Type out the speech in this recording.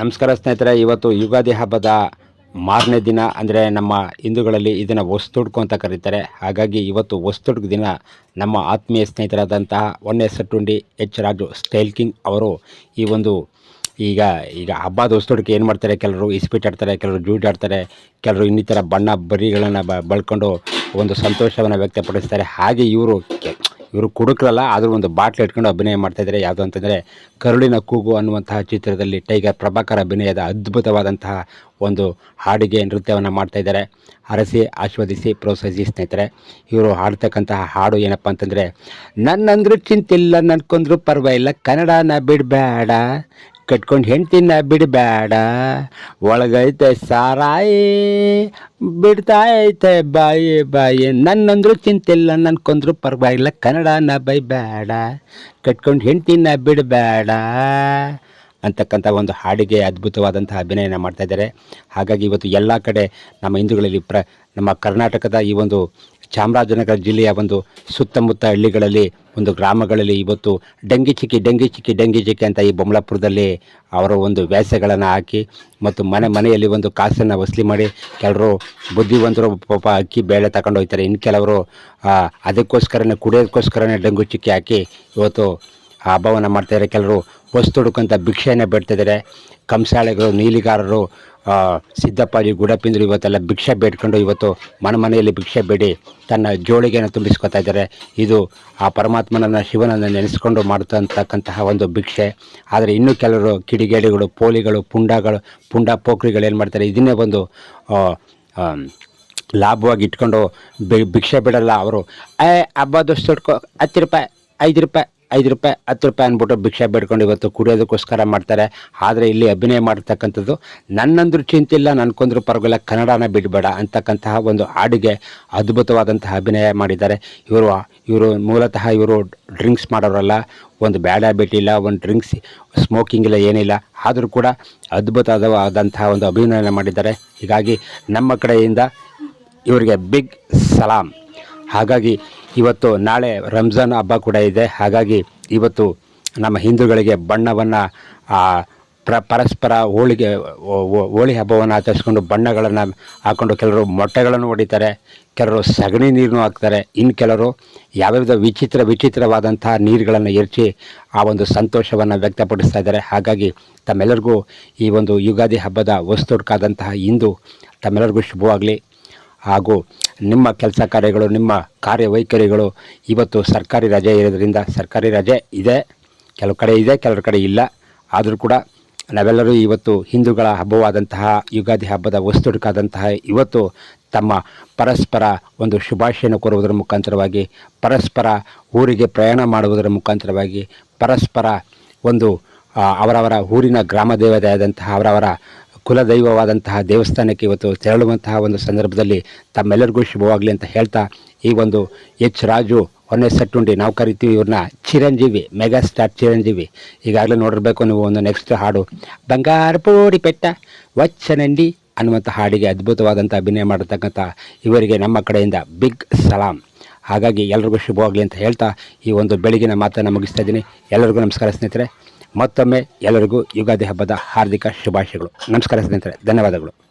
ನಮಸ್ಕಾರ ಸ್ನೇಹಿತರೆ, ಇವತ್ತು ಯುಗಾದಿ ಹಬ್ಬದ ಮಾರನೇ ದಿನ ಅಂದರೆ ನಮ್ಮ ಹಿಂದೂಗಳಲ್ಲಿ ಇದನ್ನು ಹೊಸ್ತುಡ್ಕು ಅಂತ ಕರೀತಾರೆ. ಹಾಗಾಗಿ ಇವತ್ತು ಹೊಸ್ತುಡ್ಕು ದಿನ ನಮ್ಮ ಆತ್ಮೀಯ ಸ್ನೇಹಿತರಾದಂತಹ ಒನ್ನೆ ಸಟ್ಟುಂಡಿ ಎಚ್ ರಾಜು ಸ್ಟೈಲ್ ಕಿಂಗ್ ಅವರು ಈ ಒಂದು ಈಗ ಈಗ ಹಬ್ಬದ ಹೊಸ್ತುಡ್ಕೆ ಏನು ಮಾಡ್ತಾರೆ? ಕೆಲವರು ಇಸ್ಪೀಟ್ ಆಡ್ತಾರೆ, ಕೆಲವರು ಜೂಟ್ ಆಡ್ತಾರೆ, ಕೆಲವರು ಇನ್ನಿತರ ಬಣ್ಣ ಬರಿಗಳನ್ನು ಬಳ್ಕೊಂಡು ಒಂದು ಸಂತೋಷವನ್ನು ವ್ಯಕ್ತಪಡಿಸ್ತಾರೆ. ಹಾಗೆ ಇವರು ಇವರು ಕುಡುಕ್ರಲ್ಲ, ಆದರೂ ಒಂದು ಬಾಟ್ಲ್ ಇಟ್ಕೊಂಡು ಅಭಿನಯ ಮಾಡ್ತಾ ಇದ್ದಾರೆ. ಯಾವುದು ಅಂತಂದರೆ ಕರುಳಿನ ಕೂಗು ಅನ್ನುವಂತಹ ಚಿತ್ರದಲ್ಲಿ ಟೈಗರ್ ಪ್ರಭಾಕರ್ ಅಭಿನಯದ ಅದ್ಭುತವಾದಂತಹ ಒಂದು ಹಾಡಿಗೆ ನೃತ್ಯವನ್ನು ಮಾಡ್ತಾ ಇದ್ದಾರೆ. ಹರಸಿ ಆಸ್ವಾದಿಸಿ ಪ್ರೋತ್ಸಾಹಿಸಿ ಸ್ನೇಹಿತರೆ, ಇವರು ಹಾಡ್ತಕ್ಕಂತಹ ಹಾಡು ಏನಪ್ಪ ಅಂತಂದರೆ, ನನ್ನಂದ್ರೂ ಚಿಂತಿಲ್ಲ ನನ್ಕೊಂಡ್ರು ಇಲ್ಲ ಕನ್ನಡನ ಬಿಡಬೇಡ ಕಟ್ಕೊಂಡು ಹೆಂಡ್ತಿನ ಬಿಡಬೇಡ. ಒಳಗೈತೆ ಸಾರಾಯಿ ಬಿಡ್ತಾ ಐತೆ ಬಾಯಿ ಬಾಯಿ. ನನ್ನಂದ್ರು ಚಿಂತಿಲ್ಲ ನನ್ಕೊಂಡ್ರು ಪರವಾಗಿಲ್ಲ, ಕನ್ನಡನ ಬೈಬೇಡ. ಕಟ್ಕೊಂಡು ಹೆಂಡ್ತಿನ ಬಿಡಬೇಡ. ಅಂತಕ್ಕಂಥ ಒಂದು ಹಾಡಿಗೆ ಅದ್ಭುತವಾದಂಥ ಅಭಿನಯನ ಮಾಡ್ತಾ ಇದ್ದಾರೆ. ಹಾಗಾಗಿ ಇವತ್ತು ಎಲ್ಲ ಕಡೆ ನಮ್ಮ ಹಿಂದೂಗಳಲ್ಲಿ ಪ್ರ, ನಮ್ಮ ಕರ್ನಾಟಕದ ಈ ಒಂದು ಚಾಮರಾಜನಗರ ಜಿಲ್ಲೆಯ ಒಂದು ಸುತ್ತಮುತ್ತ ಹಳ್ಳಿಗಳಲ್ಲಿ, ಒಂದು ಗ್ರಾಮಗಳಲ್ಲಿ ಇವತ್ತು ಡಂಗಿ ಚಿಕ್ಕಿ ಡಂಗಿ ಚಿಕ್ಕಿ ಡಂಗಿ ಚಿಕ್ಕಿ ಅಂತ ಈ ಬೊಮ್ಮಲಾಪುರದಲ್ಲಿ ಅವರ ಒಂದು ವ್ಯಾಸಗಳನ್ನು ಹಾಕಿ ಮತ್ತು ಮನೆ, ಮನೆಯಲ್ಲಿ ಒಂದು ಕಾಸನ್ನು ವಸೂಲಿ ಮಾಡಿ ಕೆಲವರು ಬುದ್ಧಿವಂತರು ಪಾಪ ಅಕ್ಕಿ ಬೇಳೆ ತಗೊಂಡು ಹೋಗ್ತಾರೆ. ಇನ್ನು ಕೆಲವರು ಅದಕ್ಕೋಸ್ಕರನೇ, ಕುಡಿಯೋದಕ್ಕೋಸ್ಕರನೇ ಡಂಗು ಚಿಕ್ಕಿ ಹಾಕಿ ಇವತ್ತು ಹಬ್ಬವನ್ನು ಮಾಡ್ತಾಯಿದ್ದಾರೆ ಕೆಲವರು ವಸ್ತು ಹುಡುಕಂತ ಭಿಕ್ಷೆಯನ್ನು ಬಿಡ್ತಿದ್ದಾರೆ ಕಂಸಾಳೆಗಳು, ನೀಲಿಗಾರರು ಸಿದ್ದಪ್ಪಾಜಿ ಗುಡಪ್ಪಿಂದರು ಇವತ್ತೆಲ್ಲ ಭಿಕ್ಷೆ ಬೇಡ್ಕೊಂಡು ಇವತ್ತು ಮನೆ ಮನೆಯಲ್ಲಿ ಭಿಕ್ಷೆ ಬೇಡಿ, ತನ್ನ ಜೋಳಿಗೆಯನ್ನು ತುಂಬಿಸ್ಕೊತಾ ಇದ್ದಾರೆ. ಇದು ಆ ಪರಮಾತ್ಮನನ್ನು ಶಿವನನ್ನು ನೆನೆಸ್ಕೊಂಡು ಮಾಡ್ತಕ್ಕಂತಹ ಒಂದು ಭಿಕ್ಷೆ. ಆದರೆ ಇನ್ನೂ ಕೆಲವರು ಕಿಡಿಗೇಡಿಗಳು, ಪೋಲಿಗಳು, ಪುಂಡಗಳು, ಪುಂಡ ಪೋಖ್ರಿಗಳು ಏನು ಮಾಡ್ತಾರೆ, ಇದನ್ನೇ ಒಂದು ಲಾಭವಾಗಿ ಇಟ್ಕೊಂಡು ಭಿಕ್ಷೆ ಬಿಡಲ್ಲ. ಅವರು, ಏ ಹಬ್ಬದಷ್ಟು ಹಿಡ್ಕೊ ಹತ್ತು ರೂಪಾಯಿ, ಐದು ರೂಪಾಯಿ ಐದು ರೂಪಾಯಿ, ಹತ್ತು ರೂಪಾಯಿ ಅಂದ್ಬಿಟ್ಟು ಭಿಕ್ಷೆ ಬೇಡ್ಕೊಂಡು ಇವತ್ತು ಕುಡಿಯೋದಕ್ಕೋಸ್ಕರ ಮಾಡ್ತಾರೆ. ಆದರೆ ಇಲ್ಲಿ ಅಭಿನಯ ಮಾಡ್ತಕ್ಕಂಥದ್ದು, ನನ್ನಂದ್ರೂ ಚಿಂತಿಲ್ಲ ನನ್ಕೊಂದ್ರೂ ಪರವಾಗಿಲ್ಲ, ಕನ್ನಡನ ಬಿಡಬೇಡ ಅಂತಕ್ಕಂತಹ ಒಂದು ಹಾಡಿಗೆ ಅದ್ಭುತವಾದಂತಹ ಅಭಿನಯ ಮಾಡಿದ್ದಾರೆ. ಇವರು ಇವರು ಮೂಲತಃ ಇವರು ಡ್ರಿಂಕ್ಸ್ ಮಾಡೋರಲ್ಲ, ಒಂದು ಬ್ಯಾಡ್ ಹ್ಯಾಬಿಟ್ ಇಲ್ಲ, ಒಂದು ಡ್ರಿಂಕ್ಸ್ ಸ್ಮೋಕಿಂಗ್ ಇಲ್ಲ, ಏನಿಲ್ಲ. ಆದರೂ ಕೂಡ ಅದ್ಭುತವಾದಂತಹ ಒಂದು ಅಭಿನಯನ ಮಾಡಿದ್ದಾರೆ. ಹೀಗಾಗಿ ನಮ್ಮ ಕಡೆಯಿಂದ ಇವರಿಗೆ ಬಿಗ್ ಸಲಾಂ. ಹಾಗಾಗಿ ಇವತ್ತು ನಾಳೆ ರಂಜಾನ್ ಹಬ್ಬ ಕೂಡ ಇದೆ. ಹಾಗಾಗಿ ಇವತ್ತು ನಮ್ಮ ಹಿಂದೂಗಳಿಗೆ ಬಣ್ಣವನ್ನು ಪ್ರ, ಪರಸ್ಪರ ಹೋಳಿಗೆ ಹೋಳಿ ಹಬ್ಬವನ್ನು ಆಚರಿಸ್ಕೊಂಡು ಬಣ್ಣಗಳನ್ನು ಹಾಕ್ಕೊಂಡು ಕೆಲವರು ಮೊಟ್ಟೆಗಳನ್ನು ಹೊಡಿತಾರೆ ಕೆಲವರು ಸಗಣಿ ನೀರನ್ನು ಹಾಕ್ತಾರೆ. ಇನ್ನು ಕೆಲವರು ಯಾವ್ಯಾವ ವಿಚಿತ್ರ, ವಿಚಿತ್ರವಾದಂತಹ ನೀರುಗಳನ್ನು ಎರಚಿ ಆ ಒಂದು ಸಂತೋಷವನ್ನು ವ್ಯಕ್ತಪಡಿಸ್ತಾ ಇದ್ದಾರೆ. ಹಾಗಾಗಿ ತಮ್ಮೆಲ್ಲರಿಗೂ ಈ ಒಂದು ಯುಗಾದಿ ಹಬ್ಬದ ವಸ್ತುಡ್ಕಾದಂತಹ ಇಂದು ತಮ್ಮೆಲ್ಲರಿಗೂ ಶುಭವಾಗಲಿ. ಹಾಗೂ ನಿಮ್ಮ ಕೆಲಸ ಕಾರ್ಯಗಳು, ನಿಮ್ಮ ಕಾರ್ಯವೈಖರಿಗಳು ಇವತ್ತು ಸರ್ಕಾರಿ ರಜೆ ಇರೋದರಿಂದ ಸರ್ಕಾರಿ ರಜೆ ಇದೆ. ಕೆಲವು ಕಡೆ ಇದೆ ಕೆಲವು ಕಡೆ ಇಲ್ಲ. ಆದರೂ ಕೂಡ ನಾವೆಲ್ಲರೂ ಇವತ್ತು ಹಿಂದೂಗಳ ಹಬ್ಬವಾದಂತಹ, ಯುಗಾದಿ ಹಬ್ಬದ ವಸ್ತುಡುಕಾದಂತಹ ಇವತ್ತು ತಮ್ಮ ಪರಸ್ಪರ ಒಂದು ಶುಭಾಶಯನ ಕೋರುವುದರ ಮುಖಾಂತರವಾಗಿ, ಪರಸ್ಪರ ಊರಿಗೆ ಪ್ರಯಾಣ ಮಾಡುವುದರ ಮುಖಾಂತರವಾಗಿ, ಪರಸ್ಪರ ಒಂದು ಅವರವರ ಊರಿನ ಗ್ರಾಮ ದೇವತೆ ಆದಂತಹ ಅವರವರ ಕುಲದೈವವಾದಂತಹ ದೇವಸ್ಥಾನಕ್ಕೆ ಇವತ್ತು ತೆರಳುವಂತಹ ಒಂದು ಸಂದರ್ಭದಲ್ಲಿ ತಮ್ಮೆಲ್ಲರಿಗೂ ಶುಭವಾಗಲಿ ಅಂತ ಹೇಳ್ತಾ ಈ ಒಂದು ಎಚ್ ರಾಜು ಸಟ್ಟುಂಡಿ ನಾವು ಕರಿತೀವಿ ಇವ್ರನ್ನ ಚಿರಂಜೀವಿ ಮೆಗಾ ಸ್ಟಾರ್ ಚಿರಂಜೀವಿ. ಈಗಾಗಲೇ ನೋಡಿರ್ಬೇಕು ನೀವು ಒಂದು ನೆಕ್ಸ್ಟ್ ಹಾಡು. ಬಂಗಾರ ಪೋಡಿ ಪೆಟ್ಟ, ವಚ್ಚನಂಡಿ ಅನ್ನುವಂಥ ಹಾಡಿಗೆ ಅದ್ಭುತವಾದಂಥ ಅಭಿನಯ ಮಾಡತಕ್ಕಂಥ ಇವರಿಗೆ ನಮ್ಮ ಕಡೆಯಿಂದ ಬಿಗ್ ಸಲಾಂ. ಹಾಗಾಗಿ ಎಲ್ರಿಗೂ ಶುಭವಾಗಲಿ ಅಂತ ಹೇಳ್ತಾ ಈ ಒಂದು ಬೆಳಗಿನ ಮಾತನ್ನು ಮುಗಿಸ್ತಾ ಇದ್ದೀನಿ. ಎಲ್ಲರಿಗೂ ನಮಸ್ಕಾರ ಸ್ನೇಹಿತರೆ. ಮತ್ತೊಮ್ಮೆ ಎಲ್ಲರಿಗೂ ಯುಗಾದಿ ಹಬ್ಬದ ಹಾರ್ದಿಕ ಶುಭಾಶಯಗಳು. ನಮಸ್ಕಾರ ಸ್ನೇಹಿತರೆ ಧನ್ಯವಾದಗಳು.